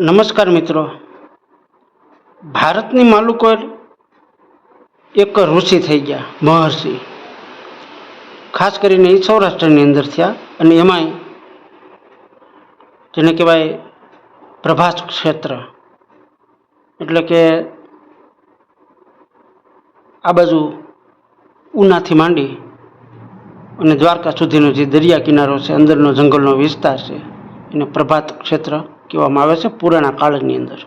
નમસ્કાર મિત્રો. ભારતની માલુકો એક ઋષિ થઈ ગયા, મહર્ષિ. ખાસ કરીને એ સૌરાષ્ટ્રની અંદર થયા અને એમાંય જેને કહેવાય પ્રભાસ ક્ષેત્ર. એટલે કે આ બાજુ ઉનાથી માંડી અને દ્વારકા સુધીનો જે દરિયા કિનારો છે, અંદરનો જંગલનો વિસ્તાર છે, એને પ્રભાત ક્ષેત્ર કહેવામાં આવે છે, પુરાણા કાળની અંદર.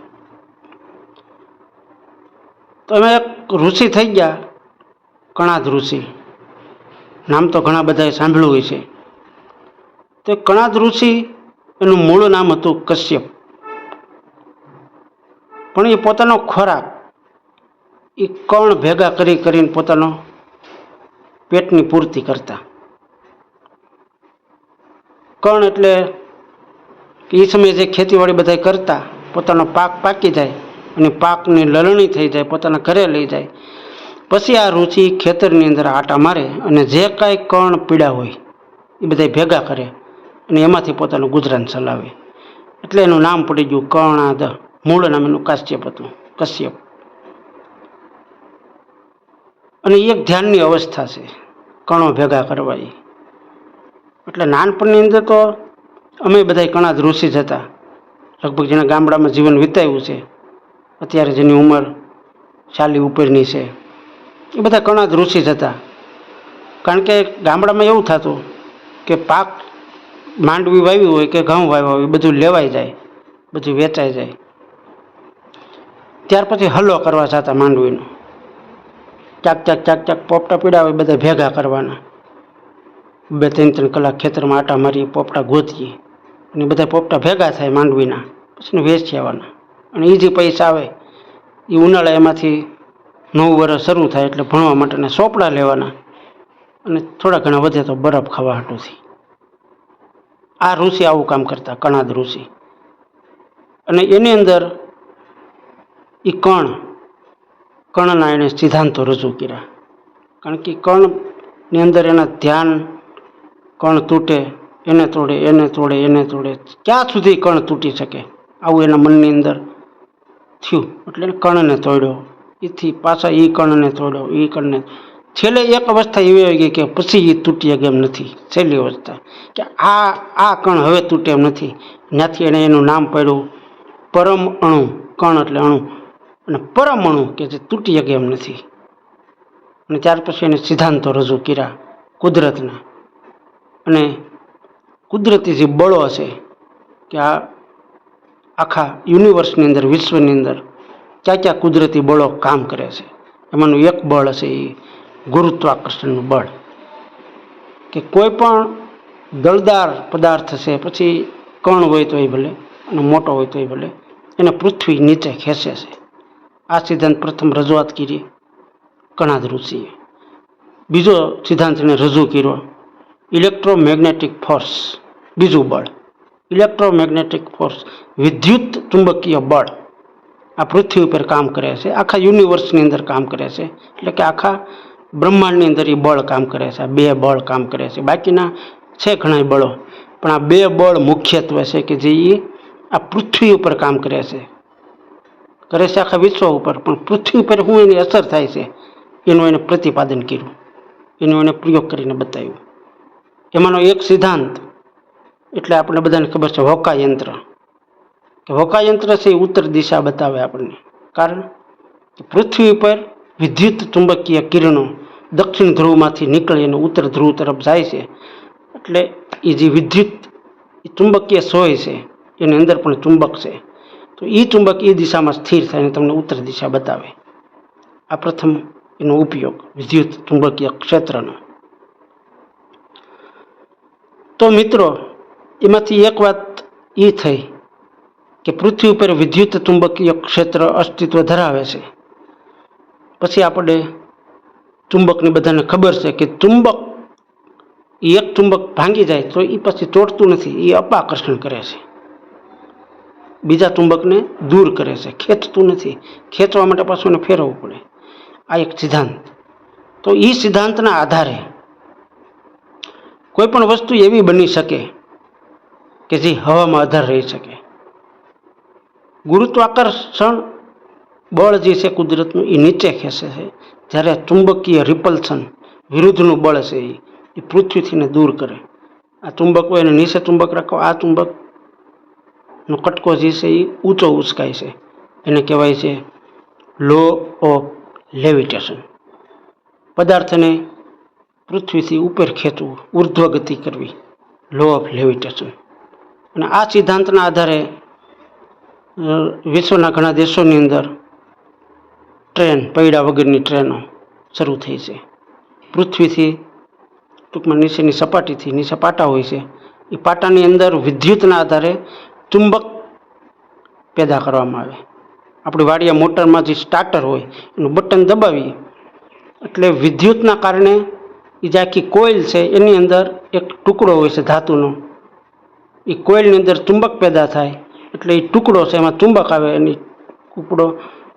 તો એક ઋષિ થઈ ગયા, કણાદ ઋષિ. નામ તો ઘણા બધાએ સાંભળ્યું હોય છે. તો કણાદ ઋષિ, એનું મૂળ નામ હતું કશ્યપ. પણ એ પોતાનો ખોરાક, એ કણ ભેગા કરી કરીને પોતાનો પેટની પૂર્તિ કરતા. કણ એટલે કે એ સમયે જે ખેતીવાડી બધા કરતા, પોતાનો પાક પાકી જાય અને પાકની લલણી થઈ જાય, પોતાના ઘરે લઈ જાય. પછી આ રુચિ ખેતરની અંદર આટા મારે અને જે કાંઈ કણ પીડા હોય, એ બધા ભેગા કરે અને એમાંથી પોતાનું ગુજરાન ચલાવે. એટલે એનું નામ પડી ગયું કર્ણાદ. મૂળ નામ એનું કાશ્યપ હતું, કશ્યપ. અને એક ધ્યાનની અવસ્થા છે, કણો ભેગા કરવા એ એટલે નાનપણની અંદર તો અમે બધા કણાદ ઋષિ જ હતા. લગભગ જેના ગામડામાં જીવન વિતાવ્યું છે. અત્યારે જેની ઉંમર ચાલી ઉપરની છે. એ બધા કણાદ ઋષિ જ હતા. કારણ કે ગામડામાં એવું થતું કે પાક માંડવી વાવી હોય કે ઘઉં વાવ્યા હોય બધું લેવાઈ જાય, બધું વેચાઈ જાય. ત્યાર પછી હલ્લો કરવા જતા માંડવીનો. ચાક ચાક ચાક ચાક પોપટા પીડા હોય, બધા ભેગા કરવાના. બે, ત્રણ ત્રણ કલાક ખેતરમાં આટા મારી પોપટા ગોતીએ. અને બધા પોપટા ભેગા થાય માંડવીના, પછી વેચી આવવાના. અને એ જે પૈસા આવે એ ઉનાળા એમાંથી નવ વર્ષ શરૂ થાય એટલે ભણવા માટેના સોપડા લેવાના. અને થોડા ઘણા વધે તો બરફ ખાવા હાટુંથી આ ઋષિ આવું કામ કરતા, કણાદ ઋષિ. અને એની અંદર એ કણ, કણના એણે સિદ્ધાંતો રજૂ કર્યા. કારણ કે કણની અંદર એના ધ્યાન, કણ તૂટે એને તોડે એને તોડે એને તોડે. ક્યાં સુધી કણ તૂટી શકે? આવું એના મનની અંદર થયું. એટલે એને કર્ણને તોડ્યો. એથી પાછા એ કણને તોડ્યો એ કણને. છેલ્લે એક અવસ્થા એવી આવી ગઈ કે પછી એ તૂટી એમ નથી. છેલ્લી અવસ્થા. કે આ આ કણ હવે તૂટે એમ નથી. ત્યાંથી એણે એનું નામ પાડ્યું પરમ અણુ, કણ એટલે અણુ. અને પરમ અણુ કે જે તૂટી શકે એમ નથી. અને ત્યાર પછી એને સિદ્ધાંતો રજૂ કર્યા કુદરતના. અને કુદરતી જે બળો છે કે આ આખા યુનિવર્સની અંદર, વિશ્વની અંદર ક્યાં ક્યાં કુદરતી બળો કામ કરે છે. એમાંનું એક બળ હશે એ ગુરુત્વાકર્ષણનું બળ. કે કોઈ પણ દળદાર પદાર્થ છે, પછી કણ હોય તોય ભલે અને મોટો હોય તોય ભલે, એને પૃથ્વી નીચે ખેંચે છે. આ સિદ્ધાંત પ્રથમ રજૂઆત કરી કણાદ ઋષિએ. બીજો સિદ્ધાંત એને રજૂ કર્યો, ઇલેક્ટ્રોમેગ્નેટિક ફોર્સ. બીજું બળ. ઇલેક્ટ્રોમેગ્નેટિક ફોર્સ વિદ્યુત ચુંબકીય બળ. આ પૃથ્વી ઉપર કામ કરે છે. આખા યુનિવર્સની અંદર કામ કરે છે. એટલે કે આખા બ્રહ્માંડની અંદર એ બળ કામ કરે છે. આ બે બળ કામ કરે છે. બાકીના છે ઘણા બળો. પણ આ બે બળ મુખ્યત્વે છે કે જે એ આ પૃથ્વી ઉપર કામ કરે છે. કરે છે આખા વિશ્વ ઉપર. પણ પૃથ્વી ઉપર શું એની અસર થાય છે? એનું એને પ્રતિપાદન કર્યું. એનો એને પ્રયોગ કરીને બતાવ્યું. એમાંનો એક સિદ્ધાંત એટલે આપણે બધાને ખબર છે હોકા યંત્ર. કે હોકા યંત્ર છે એ ઉત્તર દિશા બતાવે આપણને. કારણ પૃથ્વી ઉપર વિદ્યુત ચુંબકીય કિરણો દક્ષિણ ધ્રુવમાંથી નીકળી અને ઉત્તર ધ્રુવ તરફ જાય છે. એટલે એ જે વિદ્યુત ચુંબકીય સોય છે, એની અંદર પણ ચુંબક છે. તો એ ચુંબક એ દિશામાં સ્થિર થાય અને તમને ઉત્તર દિશા બતાવે. આ પ્રથમ એનો ઉપયોગ વિદ્યુત ચુંબકીય ક્ષેત્રનો. તો મિત્રો એમાંથી એક વાત એ થઈ કે પૃથ્વી ઉપર વિદ્યુત ચુંબકીય ક્ષેત્ર અસ્તિત્વ ધરાવે છે. પછી આપણે ચુંબકની બધાને ખબર છે કે ચુંબક એક ચુંબક ભાંગી જાય તો એ પછી તોડતું નથી એ અપાકર્ષણ કરે છે. બીજા ચુંબકને દૂર કરે છે, ખેંચતું નથી. ખેંચવા માટે પાછું એને ફેરવવું પડે. આ એક સિદ્ધાંત. તો એ સિદ્ધાંતના આધારે કોઈ પણ વસ્તુ એવી બની શકે કે જે હવામાં આધાર રહી શકે. ગુરુત્વાકર્ષણ બળ જે છે કુદરતનું, એ નીચે ખેંચે છે. જ્યારે ચુંબકીય રિપલ્સન વિરુદ્ધનું બળ છે, એ પૃથ્વીથીને દૂર કરે. આ ચુંબક હોય એને નીચે ચુંબક રાખો, આ ચુંબકનો કટકો જે છે, એ ઊંચો ઉચકાય છે. એને કહેવાય છે લો ઓફ લેવિટેશન પદાર્થને પૃથ્વીથી ઉપર ખેંચવું, ઉર્ધ્વગતિ કરવી લો ઓફ લેવિટેશન અને આ સિદ્ધાંતના આધારે વિશ્વના ઘણા દેશોની અંદર ટ્રેન, પૈડા વગરની ટ્રેનો શરૂ થઈ છે. પૃથ્વીથી ટૂંકમાં નીચેની સપાટીથી નીચે પાટા હોય છે. એ પાટાની અંદર વિદ્યુતના આધારે ચુંબક પેદા કરવામાં આવે. આપણી વાડિયા મોટરમાં જે સ્ટાર્ટર હોય, એનું બટન દબાવીએ. એટલે વિદ્યુતના કારણે એ જે આખી કોઇલ છે, એની અંદર એક ટુકડો હોય છે, ધાતુનો. એ કોઇલની અંદર ચુંબક પેદા થાય, એટલે એ ટુકડો છે, એમાં ચુંબક આવે એની ટુકડો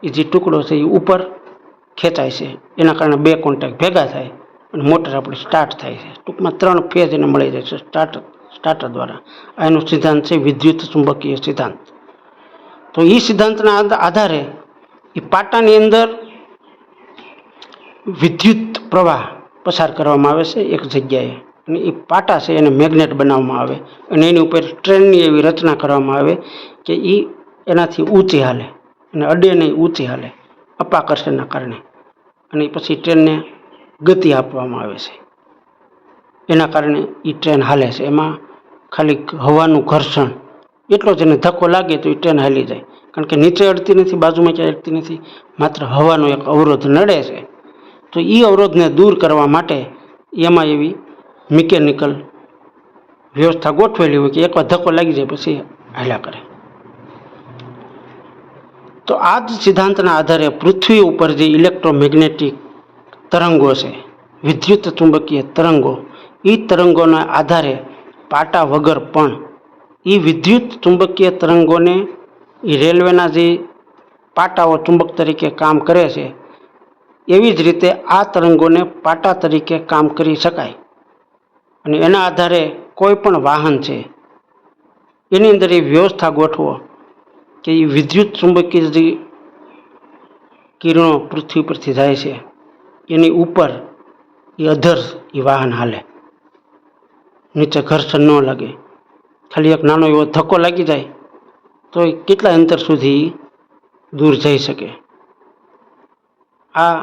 એ જે ટુકડો છે એ ઉપર ખેંચાય છે. એના કારણે બે કોન્ટેક્ટ ભેગા થાય અને મોટર આપણી સ્ટાર્ટ થાય છે. ટૂંકમાં ત્રણ ફેઝ એને મળી જાય છે સ્ટાર્ટ સ્ટાર્ટર દ્વારા. આ એનો સિદ્ધાંત છે, વિદ્યુત ચુંબકીય સિદ્ધાંત. તો એ સિદ્ધાંતના આધારે એ પાટાની અંદર વિદ્યુત પ્રવાહ પસાર કરવામાં આવે છે, એક જગ્યાએ. અને એ પાટા છે એને મેગ્નેટ બનાવવામાં આવે અને એની ઉપર ટ્રેનની એવી રચના કરવામાં આવે કે એ એનાથી ઊંચી હાલે અને અડે નહીં, ઊંચી હાલે, અપાકર્ષણના કારણે. અને પછી ટ્રેનને ગતિ આપવામાં આવે છે. એના કારણે એ ટ્રેન હાલે છે. એમાં ખાલી હવાનું ઘર્ષણ, એટલો જ એને ધક્કો લાગે તો એ ટ્રેન હાલી જાય. કારણ કે નીચે અડતી નથી, બાજુમાં ક્યાંય અડતી નથી, માત્ર હવાનો એક અવરોધ નડે છે. તો એ અવરોધને દૂર કરવા માટે એમાં એવી મિકેનિકલ વ્યવસ્થા ગોઠવેલી હોય કે એકવાર ધક્કો લાગી જાય પછી હાલ્યા કરે. તો આ જ સિદ્ધાંતના આધારે પૃથ્વી ઉપર જે ઇલેક્ટ્રોમેગ્નેટિક તરંગો છે, વિદ્યુત ચુંબકીય તરંગો એ તરંગોના આધારે પાટા વગર પણ એ વિદ્યુત ચુંબકીય તરંગોને એ રેલવેના જે પાટાઓ ચુંબક તરીકે કામ કરે છે, એવી જ રીતે આ તરંગોને પાટા તરીકે કામ કરી શકાય. અને એના આધારે કોઈ પણ વાહન છે, એની અંદર એ વ્યવસ્થા ગોઠવો કે એ વિદ્યુત ચુંબકીય જે કિરણો પૃથ્વી પરથી જાય છે, એની ઉપર એ અધર એ વાહન હાલે. નીચે ઘર્ષણ ન લાગે. ખાલી એક નાનો એવો ધક્કો લાગી જાય, તો એ કેટલા અંતર સુધી દૂર જઈ શકે. આ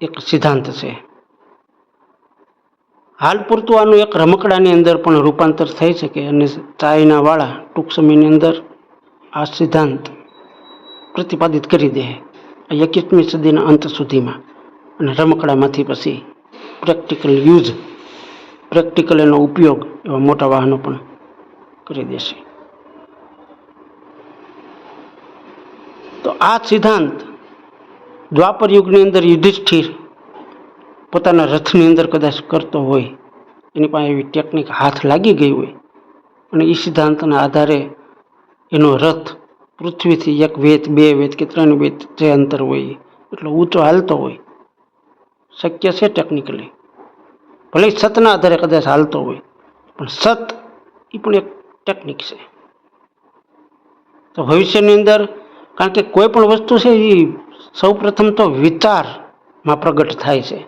એક સિદ્ધાંત છે. હાલ પૂરતું આનું એક રમકડાની અંદર પણ રૂપાંતર થઈ શકે અને ચાઇના વાળા ટૂંક સમયની અંદર આ સિદ્ધાંત પ્રતિપાદિત કરી દે એકવીસમી સદીના અંત સુધીમાં. અને રમકડામાંથી પછી પ્રેક્ટિકલ યુઝ, પ્રેક્ટિકલ એનો ઉપયોગ એવા મોટા વાહનો પણ કરી દેશે. તો આ સિદ્ધાંત દ્વાપર યુગની અંદર યુધિષ્ઠિર પોતાના રથની અંદર કદાચ કરતો હોય, એની પાસે એવી ટેકનિક હાથ લાગી ગઈ હોય, અને એ સિદ્ધાંતના આધારે એનો રથ પૃથ્વીથી એક વેત બે વેત કે ત્રણ વેત જે અંતર હોય એટલો ઊંચો હાલતો હોય. શક્ય છે ટેકનિકલી ભલે સતના આધારે કદાચ હાલતો હોય, પણ સત એ પણ એક ટેકનિક છે. તો ભવિષ્યની અંદર, કારણ કે કોઈ પણ વસ્તુ છે એ સૌ પ્રથમ તો વિચારમાં પ્રગટ થાય છે.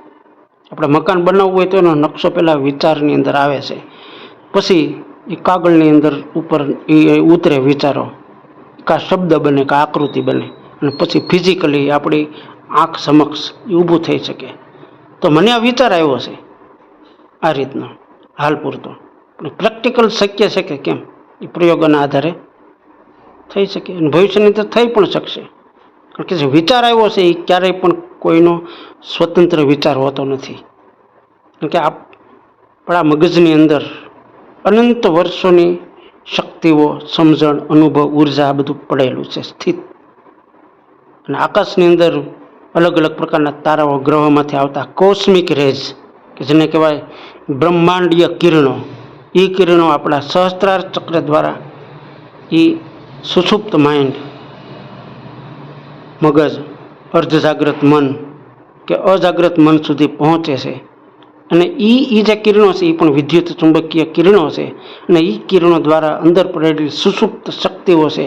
આપણે મકાન બનાવવું હોય તો એનો નકશો પહેલાં વિચારની અંદર આવે છે. પછી એ કાગળની અંદર ઉપર એ ઉતરે વિચારો. કા શબ્દ બને, કા આકૃતિ બને. અને પછી ફિઝિકલી આપણી આંખ સમક્ષ એ ઊભું થઈ શકે. તો મને આ વિચાર આવ્યો છે આ રીતનો, હાલ પૂરતો. પ્રેક્ટિકલ શક્ય છે કે કેમ? એ પ્રયોગોના આધારે થઈ શકે. અને ભવિષ્યની અંદર થઈ પણ શકશે. કારણ કે જે વિચાર આવ્યો છે એ ક્યારેય પણ કોઈનો સ્વતંત્ર વિચાર હોતો નથી. કે આપણા મગજની અંદર અનંત વર્ષોની શક્તિઓ, સમજણ, અનુભવ, ઊર્જા આ બધું પડેલું છે, સ્થિત. અને આકાશની અંદર અલગ અલગ પ્રકારના તારાઓ ગ્રહોમાંથી આવતા કોસ્મિક રેઝ, કે જેને કહેવાય બ્રહ્માંડીય કિરણો એ કિરણો આપણા સહસ્ત્રાર ચક્ર દ્વારા એ સુષુપ્ત માઇન્ડ મગજ અર્ધ જાગ્રત મન કે અજાગ્રત મન સુધી પહોંચે છે. અને એ એ જે કિરણો છે એ પણ વિદ્યુત ચુંબકીય કિરણો છે. અને એ કિરણો દ્વારા અંદર પડેલી સુષુપ્ત શક્તિઓ છે,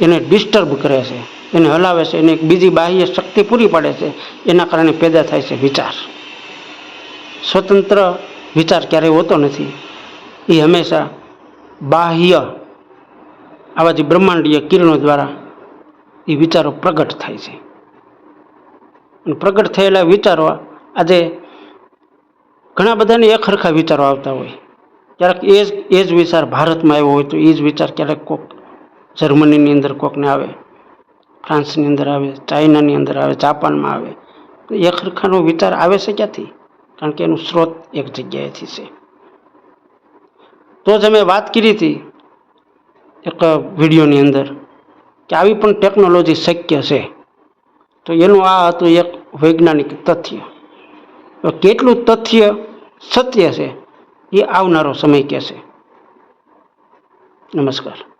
એને ડિસ્ટર્બ કરે છે. એને હલાવે છે, એને એક બીજી બાહ્ય શક્તિ પૂરી પાડે છે. એના કારણે પેદા થાય છે વિચાર. સ્વતંત્ર વિચાર ક્યારેય હોતો નથી. એ હંમેશા બાહ્ય આવા જે બ્રહ્માંડીય કિરણો દ્વારા એ વિચારો પ્રગટ થાય છે. પ્રગટ થયેલા વિચારો આજે ઘણા બધાને એક સરખા વિચારો આવતા હોય. ક્યારેક એ જ એ જ વિચાર ભારતમાં આવ્યો હોય તો એ જ વિચાર ક્યારેક કોક જર્મનીની અંદર કોકને આવે, ફ્રાન્સની અંદર આવે, ચાઇનાની અંદર આવે, જાપાનમાં આવે. તો એક સરખાનો વિચાર આવે છે ક્યાંથી? કારણ કે એનું સ્ત્રોત એક જગ્યાએથી છે. તો જ અમે વાત કરી હતી એક વિડીયોની અંદર કે આવી પણ ટેકનોલોજી શક્ય છે. તો એનું આ હતું એક વૈજ્ઞાનિક તથ્ય. કેટલું તથ્ય સત્ય છે એ આવનારો સમય કહેશે. નમસ્કાર.